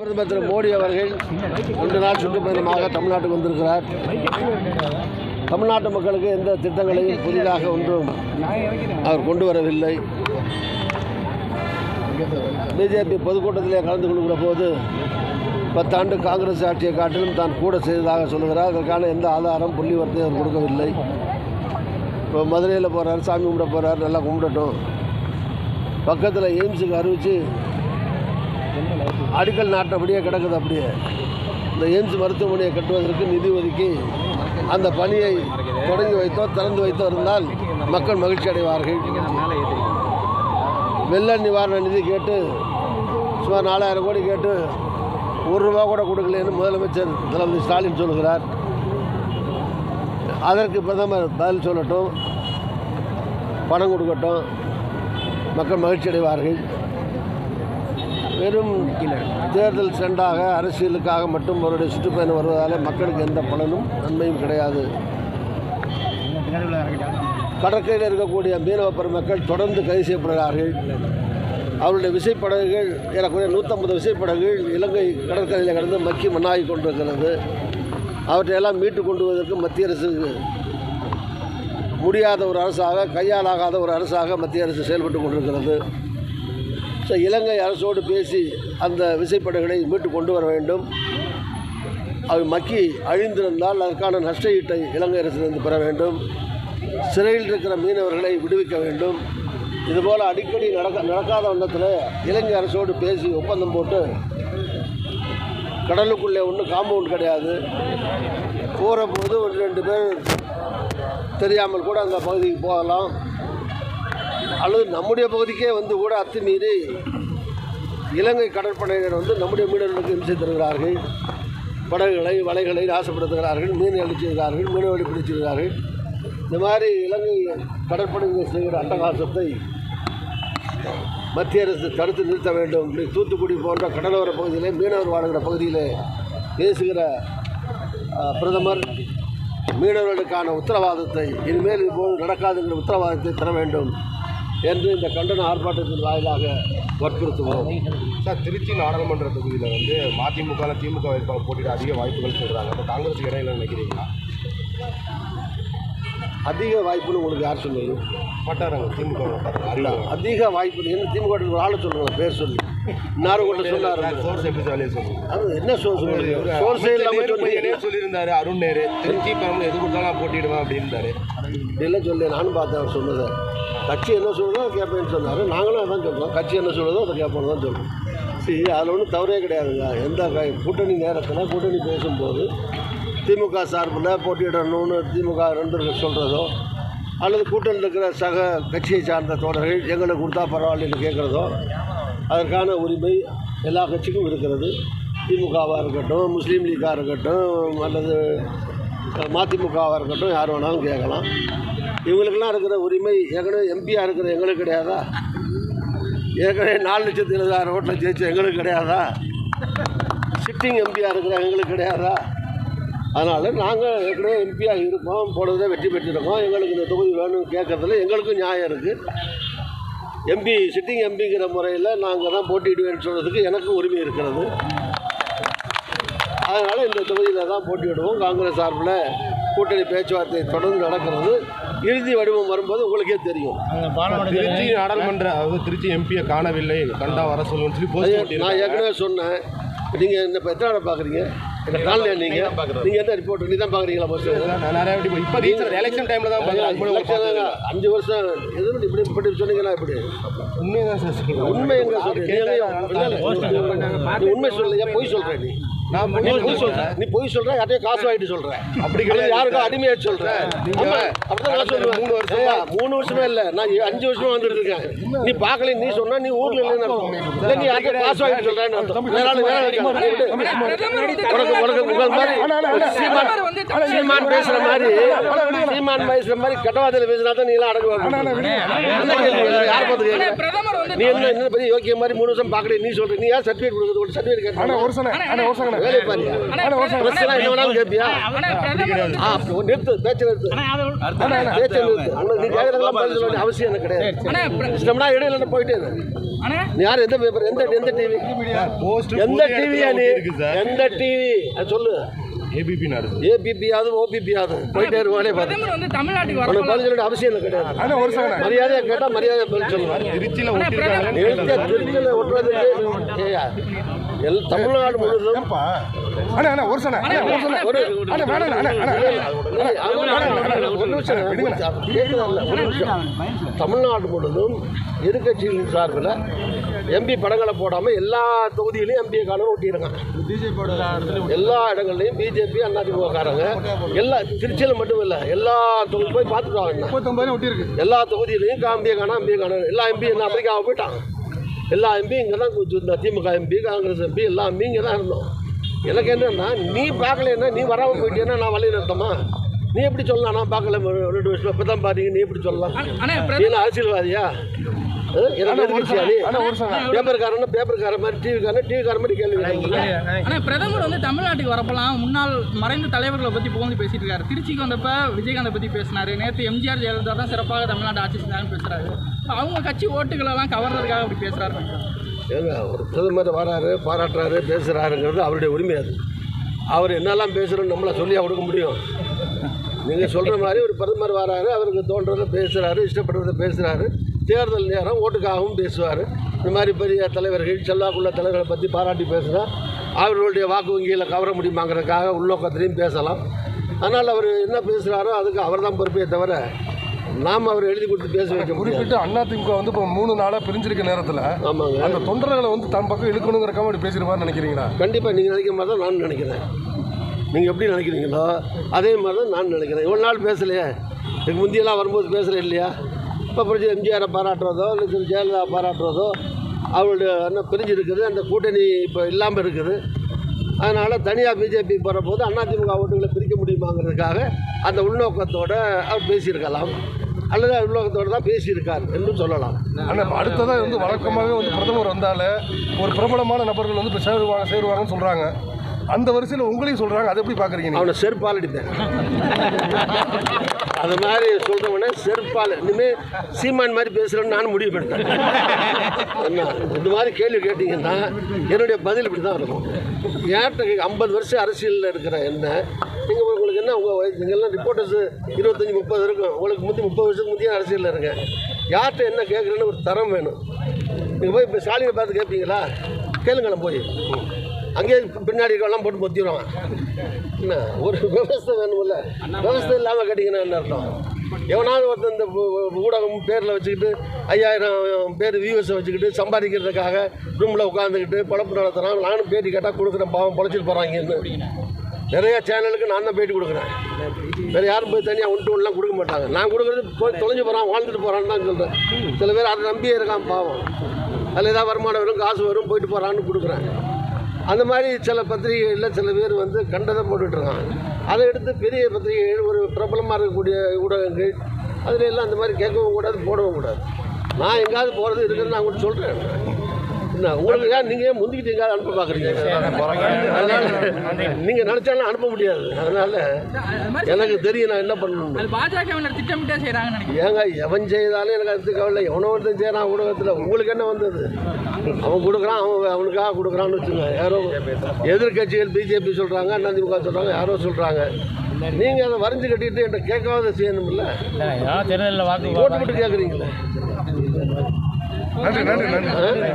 பிரதமர் திரு மோடி அவர்கள் ரெண்டு நாள் சுற்றுப்பயணமாக தமிழ்நாட்டுக்கு வந்திருக்கிறார். தமிழ்நாட்டு மக்களுக்கு எந்த திட்டங்களையும் புதிதாக ஒன்றும் அவர் கொண்டு வரவில்லை. பிஜேபி பொதுக்கூட்டத்திலே கலந்து கொள்கிற போது பத்தாண்டு காங்கிரஸ் ஆட்சியை காட்டிலும் தான் கூட செய்ததாக சொல்லுகிறார் அதற்கான எந்த ஆதாரம் புள்ளி வரத்தையும் அவர் கொடுக்கவில்லை. இப்போ மதுரையில் போகிறார் சாமி கும்பிட போகிறார் நல்லா கும்பிடட்டும். பக்கத்தில் எய்ம்ஸுக்கு அறிவித்து அடிக்கல் நாட்டபடியே கிடக்குது அப்படியே. இந்த எய்ம்ஸ் மருத்துவமனையை கட்டுவதற்கு நிதி ஒதுக்கி அந்த பணியை தொடங்கி வைத்தோ திறந்து வைத்தோ இருந்தால் மக்கள் மகிழ்ச்சி அடைவார்கள். வெள்ள நிவாரண நிதி கேட்டு சுமார் நாலாயிரம் கோடி கேட்டு ஒரு ரூபா கூட கொடுக்கலன்னு முதலமைச்சர் தளபதி ஸ்டாலின் சொல்கிறார். அதற்கு பிரதமர் பதில் சொல்லட்டும் பணம் கொடுக்கட்டும் மக்கள் மகிழ்ச்சி அடைவார்கள். வெறும் தேர்தல் சென்றாக அரசியலுக்காக மட்டும் அவருடைய சுற்றுப்பயணம் வருவதால் மக்களுக்கு எந்த பலனும் நன்மையும் கிடையாது. கடற்கரையில் இருக்கக்கூடிய மீனவ பெருமக்கள் தொடர்ந்து கைது செய்யப்படுகிறார்கள். அவருடைய விசைப்படகுகள் ஏறக்குறைய நூற்றம்பது விசைப்படகுகள் இலங்கை கடற்கரையில் கடந்து மக்கி மண்ணாகி கொண்டிருக்கிறது. அவற்றையெல்லாம் மீட்டு கொண்டு வருவதற்கு மத்திய அரசு முடியாத ஒரு அரசாக கையாலாகாத ஒரு அரசாக மத்திய அரசு செயல்பட்டு கொண்டிருக்கிறது. ஸோ இலங்கை அரசோடு பேசி அந்த விசைப்படகுகளை மீட்டு கொண்டு வர வேண்டும். அவை மக்கி அழிந்திருந்தால் அதற்கான நஷ்ட ஈட்டை இலங்கை அரசிலிருந்து பெற வேண்டும். சிறையில் இருக்கிற மீனவர்களை விடுவிக்க வேண்டும். இதுபோல் அடிக்கடி நடக்க நடக்காத வண்ணத்தில் இலங்கை அரசோடு பேசி ஒப்பந்தம் போட்டு கடலுக்குள்ளே ஒன்றும் காம்பவுண்ட் கிடையாது. போகிற போது ஒரு ரெண்டு பேர் தெரியாமல் கூட அந்த பகுதிக்கு போகலாம். அல்லது நம்முடைய பகுதிக்கே வந்து கூட அத்துமீறி இலங்கை கடற்படையினர் வந்து நம்முடைய மீனவர்களுக்கு இம்சை தருகிறார்கள். படகுகளை வலைகளை நாசப்படுத்துகிறார்கள் மீன் அழிச்சிருக்கிறார்கள் மீனவர்களை பிடிச்சிருக்கிறார்கள். இந்த மாதிரி இலங்கை கடற்படையினர் செய்கிற அட்டகாசத்தை மத்திய அரசு தடுத்து நிறுத்த வேண்டும். இப்படி தூத்துக்குடி போன்ற கடலோர பகுதியிலே மீனவர் வாழ்கிற பகுதியிலே பேசுகிற பிரதமர் மீனவர்களுக்கான உத்தரவாதத்தை இனிமேல் இதுபோல் நடக்காதுங்கிற உத்தரவாதத்தை தர வேண்டும். என்று இந்த கண்டன ஆர்ப்பாட்டத்தின் வாயிலாக வற்புறுத்துவோம் சார் திருச்சி நாடாளுமன்ற தொகுதியில் வந்து மதிமுக திமுக வேட்பாளர் போட்டியிட அதிக வாய்ப்புகள் சொல்கிறாங்க அப்போ காங்கிரஸ் இடையில நினைக்கிறீங்களா? அதிக வாய்ப்புன்னு உங்களுக்கு யார் சொன்னது? வட்டாரங்க திமுக அல்ல அதிக வாய்ப்பு என்ன திமுக ஒரு ஆளை சொல்லுங்க பேர் சொல்லி. கொண்டு சொன்னார். சோர்ஸ் எப்படி வேலையை சொல்லுங்க அது என்ன சோர்ஸ் சோர்ஸே இல்லாமல் சொன்னீங்க சொல்லியிருந்தாரு. அருண் நேரு திருச்சி பெரம்பலூர் எது கொடுத்தாலும் நான் போட்டியிடுவேன் அப்படின்றாரு சொல்லி? நானும் பார்த்தேன் அவர் சொன்னதை. கட்சி என்ன சொல்லுதோ அதை கேட்பேன்னு சொன்னார். நாங்களும் அதான் சொல்கிறோம் கட்சி என்ன சொல்லுதோ அதை கேட்போம் தான் சொல்கிறோம் சரி அதில் ஒன்றும் தவறே கிடையாதுங்க. எந்த கூட்டணி நேரத்தில் கூட்டணி பேசும்போது திமுக சார்பில் போட்டியிடணும்னு திமுக நண்பர்கள் சொல்கிறதோ அல்லது கூட்டணியில் இருக்கிற சக கட்சியை சார்ந்த தோழர்கள் எங்களுக்கு கொடுத்தா பரவாயில்லன்னு கேட்குறதோ அதற்கான உரிமை எல்லா கட்சிக்கும் இருக்கிறது. திமுகவாக இருக்கட்டும் முஸ்லீம் லீக்காக இருக்கட்டும் அல்லது மதிமுகவாக இருக்கட்டும் யார் வேணாலும் கேட்கலாம். இவங்களுக்கெல்லாம் இருக்கிற உரிமை ஏற்கனவே எம்பியாக இருக்கிற எங்களுக்கு கிடையாதா? ஏற்கனவே நாலு லட்சத்து எழுபதாயிரம் ஓட்டில் ஜெயிச்ச எங்களுக்கு கிடையாதா? சிட்டிங் எம்பியாக இருக்கிற எங்களுக்கு கிடையாதா? அதனால் நாங்கள் ஏற்கனவே எம்பியாக இருக்கோம் போனதே வெற்றி பெற்றிருக்கோம். எங்களுக்கு இந்த தொகுதி வேணும்னு கேட்கறதுல எங்களுக்கும் நியாயம் இருக்குது எம்பி சிட்டிங் எம்பிங்கிற முறையில் நாங்கள் தான் போட்டியிடுவேன்னு சொல்கிறதுக்கு எனக்கும் உரிமை இருக்கிறது. அதனால் இந்த தொகுதியில் தான் போட்டியிடுவோம். காங்கிரஸ் சார்பில் கூட்டணி பேச்சுவார்த்தை தொடர்ந்து நடக்கிறது. இறுதி வடிவம் வரும்போது உங்களுக்கே தெரியும். திருச்சி நாடாளுமன்ற அதாவது திருச்சி எம்பியை காணவில்லை. கண்டா வர சொல்லுன்னு சொல்லி நான் ஏற்கனவே சொன்னேன். நீங்கள் இந்த இப்போ எத்தனை பார்க்குறீங்க? நீங்கள் நீங்கள் என்ன ரிப்போர்ட் நீ தான் பார்க்குறீங்களா ஃபஸ்ட்டு நான் நிறைய இப்போ ரீசன் எலெக்ஷன் டைமில் தான் பார்த்தது அஞ்சு வருஷம். எதுவும் இப்படி இப்படி சொன்னீங்கன்னா இப்படி? சார் சொல்றேன். உண்மை எங்க சொல்றீங்க. உண்மை சொல்லலையா பொய் சொல்ற நீ? நான் பொய் சொல்ற சொல்றேன். நீ பொய் சொல்ற யார்ட்டையும் காசு வாங்கிட்டு சொல்ற அப்படி கிடையாது யாருக்கும் அடிமையா சொல்ற நீங்க ஆமா, அப்படிதான் நான் சொல்லுவேன் மூணு வருஷமா- மூணு வருஷமே இல்ல நான் அஞ்சு வருஷமா வந்துட்டு இருக்கேன் நீ பார்க்கல நீ சொன்னா நீ ஊர்ல இல்லைன்னு நீ யார்ட்டையும் காசு வாங்கிட்டு சொல்றேன்னு அர்த்தம் வேற ஆளு. உனக்கு சீமான் பேசுற மாதிரி சீமான் பேசுற மாதிரி கட்டவாதியில் பேசினா தான் நீ எல்லாம் அடங்குவாங்க? யார் பார்த்து நீ என்ன என்ன பெரிய யோக்கிய மாதிரி மூணு வருஷம் பார்க்கல நீ சொல்ற நீ யார் சர்டிஃபிகேட் கொடுக்குறது? ஒரு சர்டிஃபிகேட் கேட்கணும் ஒரு சன அண்ணா ஒரு சன வேலையை பாரியா அண்ணா ஒரு சன ப்ரெஸ் எல்லாம் என்ன வேணாலும் கேட்பியா ஆனா பிரதமர் ஆ அப்போ நிறுத்து. பேச்சு நிறுத்து. பேச்சு நிறுத்து. உனக்கு நீ கேட்கறதெல்லாம் பதில் சொல்ல வேண்டிய அவசியம் எனக்கு கிடையாது. ஆனா பிர- இஷ்டம்னா இடையில போயிட்டே. ஆனா நீ யார்? எந்த பேப்பர் எந்த எந்த டிவி போஸ்ட் எந்த டிவியா நீ எந்த டிவி சொல்லு. ஏபிபி ஏபிபியாவது ஓபிபியாவது போயிட்டே இரு வேலையை பார்த்து வந்து தமிழ்நாட்டுக்கு வரப்போலாம் பதில் அவசியம் கிடையாது ஒரு சன மரியாதையா கேட்டா மரியாதை பதில் திருச்சியில் திருச்சியில் ஒட்டுறது ஏய்யா, எல் தமிழ்நாடு முழுவதும் அண்ணா அண்ணா ஒரு சன அண்ணா ஒரு சன ஒரு அண்ணா வேணாம் அண்ணா அண்ணா ஒரு நிமிஷம் கேட்குறதில்ல ஒரு நிமிஷம் தமிழ்நாடு முழுவதும் எதிர்கட்சிகளின் சார்பில் எம்பி படங்களை போடாமல் எல்லா தொகுதியிலையும் எம்பியை காலம் ஒட்டிடுங்க எல்லா இடங்கள்லையும் பிஜேபி அதிமுககாரங்க எல்லா திருச்சியில் மட்டும் இல்லை எல்லா தொகுதி போய் பார்த்துட்டு வாங்க எல்லா தொகுதியிலையும் எம்பியை காணும் எம்பியை காணும் எல்லா எம்பி என்ன அமெரிக்காவை போயிட்டான் எல்லா எம்பி இங்கே தான் கொஞ்சம் இந்த திமுக எம்பி காங்கிரஸ் எம்பி எல்லா எம்பி இங்கே தான் இருந்தோம். எனக்கு என்னன்னா நீ பார்க்கலன்னா நீ வராமல் போயிட்டேன்னா நான் வழி நடத்தமா? நீ எப்படி சொல்லலாம்? நான் பார்க்கல. ஒரு ரெண்டு வருஷம் இப்போ தான் பாருங்க நீ எப்படி சொல்லலாம்? நீ என்ன அரசியல்வாதியா பேப்பர்காரனா பேப்பர்கார மாதிரி டிவிக்காரன் டிவிக்கார மாதிரி கேள்வி கேட்கல ஆனா பிரதமர் வந்து தமிழ்நாட்டுக்கு வரப்போலாம் முன்னாள் மறைந்த தலைவர்களை பத்தி புகழ்ந்து பேசிட்டு இருக்காரு. திருச்சிக்கு வந்தப்ப விஜயகாந்தை பத்தி பேசினாரு. நேத்து எம்ஜிஆர் ஜெயலலிதா தான் சிறப்பாக தமிழ்நாடு ஆட்சி பேசுறாரு. அவங்க கட்சி ஓட்டுகளை எல்லாம் கவர்றதுக்காக அப்படி பேசுறாரு. ஏங்க ஒரு பிரதமர் வராரு பாராட்டுறாரு பேசுகிறாருங்கிறது அவருடைய உரிமை அது. அவர் என்னெல்லாம் பேசுகிறோன்னு நம்மளை சொல்லியா கொடுக்க முடியும்? நீங்கள் சொல்கிற மாதிரி ஒரு பிரதமர் வராரு அவருக்கு தோன்றதை பேசுகிறாரு இஷ்டப்படுறதை பேசுகிறாரு தேர்தல் நேரம் ஓட்டுக்காகவும் பேசுவார். இந்த மாதிரி பெரிய தலைவர்கள் செல்வாக்குள்ள தலைவர்களை பற்றி பாராட்டி பேசுனா அவர்களுடைய வாக்கு வங்கியில் கவர முடியுமாங்கிறதுக்காக உள்நோக்கத்திலையும் பேசலாம். அதனால் அவர் என்ன பேசுகிறாரோ அதுக்கு அவர் தான் பொறுப்பே தவிர நாம் அவர் எழுதி கொடுத்து பேச வைக்க குறிப்பிட்டு அண்ணா திமுக வந்து இப்போ மூணு நாளாக பிரிஞ்சிருக்க நேரத்தில் ஆமாங்க. அந்த தொண்டர்களை வந்து தம் பக்கம் இழுக்கணுங்கிறக்காம அப்படி பேசிருப்பாருன்னு நினைக்கிறீங்களா? கண்டிப்பாக நீங்கள் நினைக்கிற மாதிரி தான் நான் நினைக்கிறேன். நீங்கள் எப்படி நினைக்கிறீங்களோ அதே மாதிரி தான் நான் நினைக்கிறேன். இவ்வளோ நாள் பேசலையே. எனக்கு முந்தியெல்லாம் வரும்போது பேசுகிறேன் இல்லையா? இப்போ பிடிச்ச எம்ஜிஆரை பாராட்டுறதோ இல்லை திரு ஜெயலலிதா பாராட்டுறதோ அவருடைய என்ன பிரிஞ்சு இருக்குது அந்த கூட்டணி இப்போ இல்லாமல் இருக்குது. அதனால் தனியாக பிஜேபி போகிற போது அதிமுக ஓட்டுகளை பிரிக்க முடியுமாங்கிறதுக்காக அந்த உள்நோக்கத்தோடு அவர் பேசியிருக்கலாம். அல்லது உள்நோக்கத்தோடு தான் பேசியிருக்கார் என்று சொல்லலாம். ஆனால் அடுத்ததாக வந்து வழக்கமாகவே வந்து பிரதமர் வந்தால் ஒரு பிரபலமான நபர்கள் வந்து இப்போ சேருவாங்க சேருவாங்கன்னு சொல்கிறாங்க அந்த வரிசையில் உங்களையும் சொல்கிறாங்க அதை எப்படி பார்க்குறீங்க அவனை செருப்பால் அடிப்பேன். அது மாதிரி சொல்கிறவனே செருப்பால். இனிமேல் சீமான் மாதிரி பேசுகிறேன்னு நான் முடிவு பண்ணிட்டேன். என்ன? இந்த மாதிரி கேள்வி கேட்டிங்கன்னா என்னுடைய பதில் இப்படி தான் இருக்கும் ஏன்ட்ட ஐம்பது வருஷம் அரசியலில் இருக்கிற என்ன நீங்கள் உங்களுக்கு என்ன உங்கள் நீங்கள்லாம் ரிப்போர்ட்டர்ஸ் இருபத்தஞ்சி முப்பது இருக்கும். உங்களுக்கு முந்தி முப்பது வருஷத்துக்கு முந்தைய அரசியலில் இருங்க யார்கிட்ட என்ன கேட்குறேன்னு ஒரு தரம் வேணும். நீங்கள் போய் இப்போ ஸ்டாலினை பார்த்து கேட்பீங்களா கேளுங்களேன் போய். அங்கேயே பின்னாடி எல்லாம் போட்டு பொத்திடுவாங்க. என்ன ஒரு விவசாயம் வேணுமில்ல விவசாயம் இல்லாமல் கேட்டிங்கன்னா என்ன அர்த்தம்? எவனாவது ஒருத்தன் இந்த ஊடகம் பேரில் வச்சுக்கிட்டு ஐயாயிரம் பேர் வியூவர்ஸை வச்சுக்கிட்டு சம்பாதிக்கிறதுக்காக ரூமில் உட்காந்துக்கிட்டு பொழப்பு நடத்துகிறான் நானும் பேட்டி கேட்டால் கொடுக்குறேன் பாவம் பொழைச்சிட்டு போகிறாங்கன்னு நிறைய சேனலுக்கு நான் தான் பேட்டி கொடுக்குறேன். வேறு யாரும் போய் தனியாக ஒன் டூ ஒன்லாம் கொடுக்க மாட்டாங்க. நான் கொடுக்குறது போய் தொலைஞ்சு போகிறான் வாழ்ந்துட்டு போகிறான்னு தான் சொல்கிறேன் சில பேர் அதை நம்பியே இருக்கான் பாவம். அதில் ஏதாவது வருமானம் வரும் காசு வரும் போயிட்டு போகிறான்னு கொடுக்குறேன். அந்த மாதிரி சில பத்திரிகைகளில் சில பேர் வந்து கண்டதை போட்டுட்ருக்காங்க அதை எடுத்து பெரிய பத்திரிகைகள் ஒரு பிரபலமாக இருக்கக்கூடிய ஊடகங்கள் அதில் எல்லாம் அந்த மாதிரி கேட்கவும் கூடாது போடவும் கூடாது. நான் எங்கேயாவது போகிறது இருக்குதுன்னு நான் கூட சொல்கிறேன் என்ன உங்களுக்கு ஏன் நீங்கள் முந்திக்கிட்டு எங்கேயாவது அனுப்ப பார்க்குறீங்க? அதனால் நீங்கள் நினச்சாலும் அனுப்ப முடியாது. அதனால் எனக்கு தெரியும் நான் என்ன பண்ணணும் அது பாஜகவினர் திட்டமிட்டே நினைக்கிறேன். ஏங்க எவன் செய்தாலும் எனக்கு அது கவலை எவனோ ஒருத்தன் செய்கிறான் ஊடகத்தில். உங்களுக்கு என்ன வந்தது? அவன் கொடுக்குறான் அவன் அவனுக்காக கொடுக்குறான்னு வச்சுங்க யாரோ எதிர்க்கட்சிகள் பிஜேபி சொல்கிறாங்க அதிமுக சொல்கிறாங்க யாரோ சொல்கிறாங்க நீங்கள் அதை வரைஞ்சு கட்டிட்டு என்கிட்ட கேட்காத செய்யணும்ல? போட்டு போட்டு கேட்குறீங்களே? நன்றி நன்றி நன்றி.